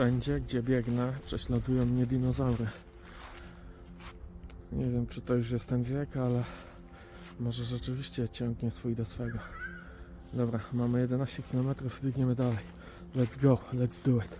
Wszędzie, gdzie biegnę, prześladują mnie dinozaury. Nie wiem, czy to już jest ten wiek, ale może rzeczywiście ciągnie swój do swego. Dobra, mamy 11 km, biegniemy dalej. Let's go, let's do it.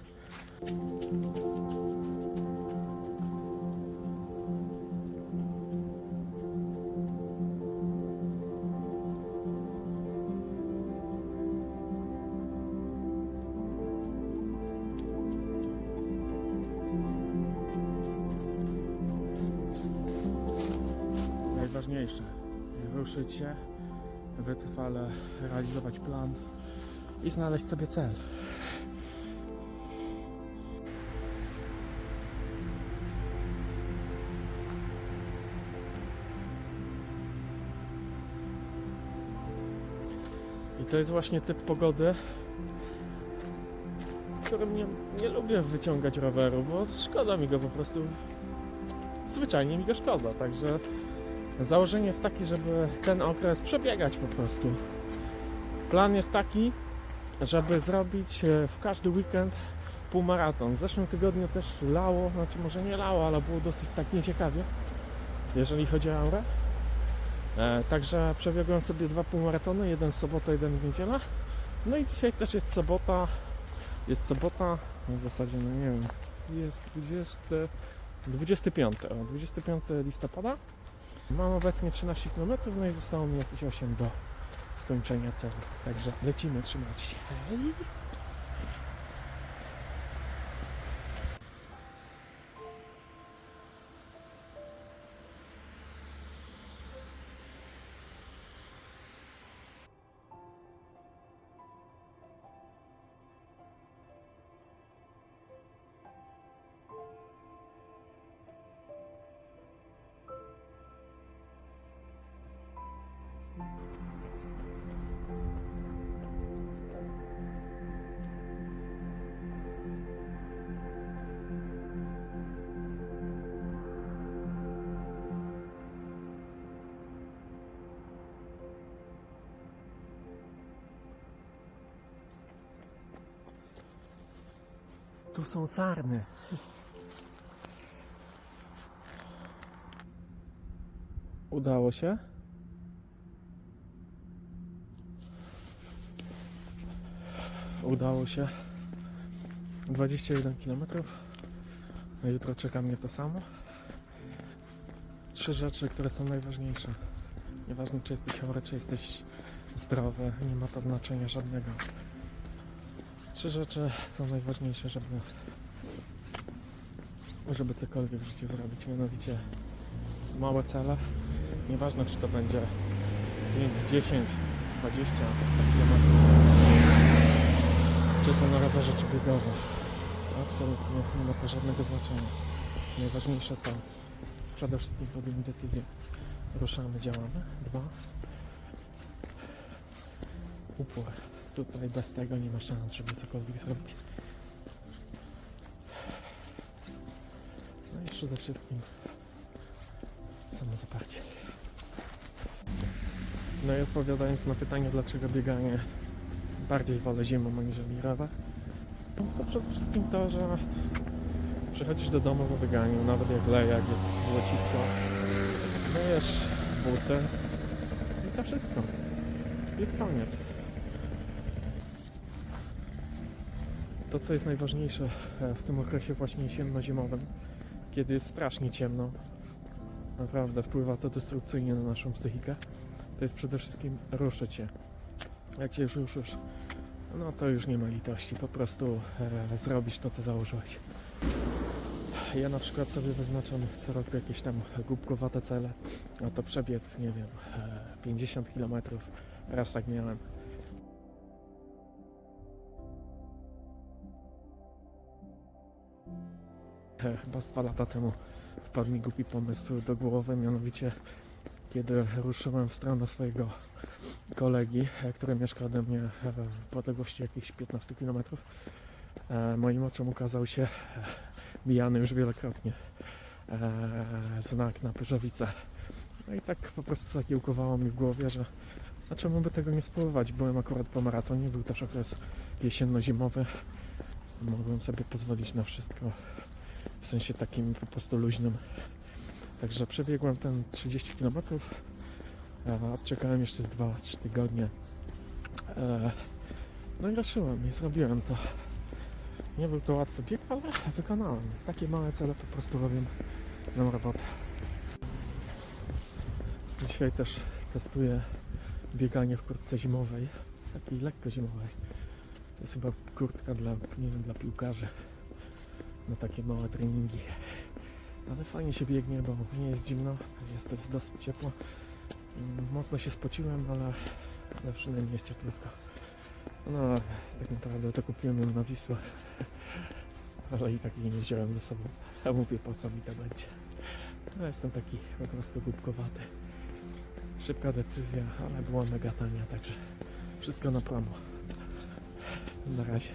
Najważniejsze, ruszyć się, wytrwale realizować plan i znaleźć sobie cel. I to jest właśnie typ pogody, w którym nie, nie lubię wyciągać roweru, bo szkoda mi go po prostu. Zwyczajnie mi go szkoda, także założenie jest takie, żeby ten okres przebiegać po prostu. Plan jest taki, żeby zrobić e, w każdy weekend półmaraton. W zeszłym tygodniu też lało, znaczy może nie lało, ale było dosyć tak nieciekawie, jeżeli chodzi o aurę. E, także przebiegłem sobie dwa półmaratony, jeden w sobotę, jeden w niedzielę. No i dzisiaj też jest sobota, jest sobota, w zasadzie no nie wiem, jest 20, 25, o, 25 listopada. Mam obecnie 13 km, no i zostało mi jakieś 8 do skończenia celu. Także lecimy, trzymać się. Hej! Tu są sarny. Udało się? Udało się. 21 km. Jutro czeka mnie to samo. Trzy rzeczy, które są najważniejsze. Nieważne czy jesteś chory, czy jesteś zdrowy, nie ma to znaczenia żadnego. Trzy rzeczy są najważniejsze, żeby, żeby cokolwiek w życiu zrobić. Mianowicie małe cele. Nieważne czy to będzie 5, 10, 20, 100 km. Czy to na rowerze, czy biegowo. Absolutnie nie ma to żadnego znaczenia. Najważniejsze to przede wszystkim podjęcie decyzję. Ruszamy, działamy. Dwa. Upór. Tutaj bez tego nie ma szans, żeby cokolwiek zrobić. No i przede wszystkim samozaparcie. No i odpowiadając na pytanie, dlaczego bieganie bardziej wolę zimą aniżeli rower, no to przede wszystkim to, że przychodzisz do domu po bieganiu, nawet jak leje, jak jest lecisko, myjesz buty i to wszystko. Jest koniec. To, co jest najważniejsze e, w tym okresie właśnie jesienno-zimowym, kiedy jest strasznie ciemno, naprawdę wpływa to destrukcyjnie na naszą psychikę, to jest przede wszystkim ruszyć się. Jak się już ruszysz, no to już nie ma litości, po prostu e, zrobisz to, co założyłeś. Ja na przykład sobie wyznaczam co roku jakieś tam głupkowate cele, a to przebiec, nie wiem, e, 50 km. Raz tak miałem. Chyba z dwa lata temu wpadł mi głupi pomysł do głowy, mianowicie kiedy ruszyłem w stronę swojego kolegi, e, który mieszka ode mnie e, w odległości jakichś 15 km. Moim oczom ukazał się e, mijany już wielokrotnie e, znak na Pyżowicę. No i tak po prostu zakiełkowało mi w głowie, że a czemu by tego nie spróbować? Byłem akurat po maratonie, był też okres jesienno-zimowy. Mogłem sobie pozwolić na wszystko w sensie takim po prostu luźnym. Także przebiegłem ten 30 km. a Odczekałem jeszcze z 2-3 tygodnie. E, No i ruszyłem i zrobiłem to. Nie był to łatwy bieg, ale wykonałem. Takie małe cele po prostu robią nam robotę. Dzisiaj też testuję bieganie w kurtce zimowej, takiej lekko zimowej. To jest chyba kurtka dla, nie wiem, dla piłkarzy na takie małe treningi. Ale fajnie się biegnie, bo nie jest zimno, jest, jest dosyć ciepło. Mm, Mocno się spociłem, ale, ale przynajmniej jest cieplutko. No, tak naprawdę to kupiłem ją na Wisłę, ale i tak jej nie wziąłem ze sobą. A mówię, po co mi to będzie. No, jestem taki po prostu głupkowaty. Szybka decyzja, ale była mega tania, także wszystko na promo. Na razie.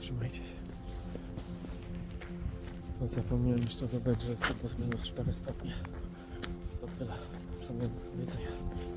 Trzymajcie się. Zapomniałem jeszcze dodać, że jest to plus minus 4 stopnie. To tyle, co miałem do.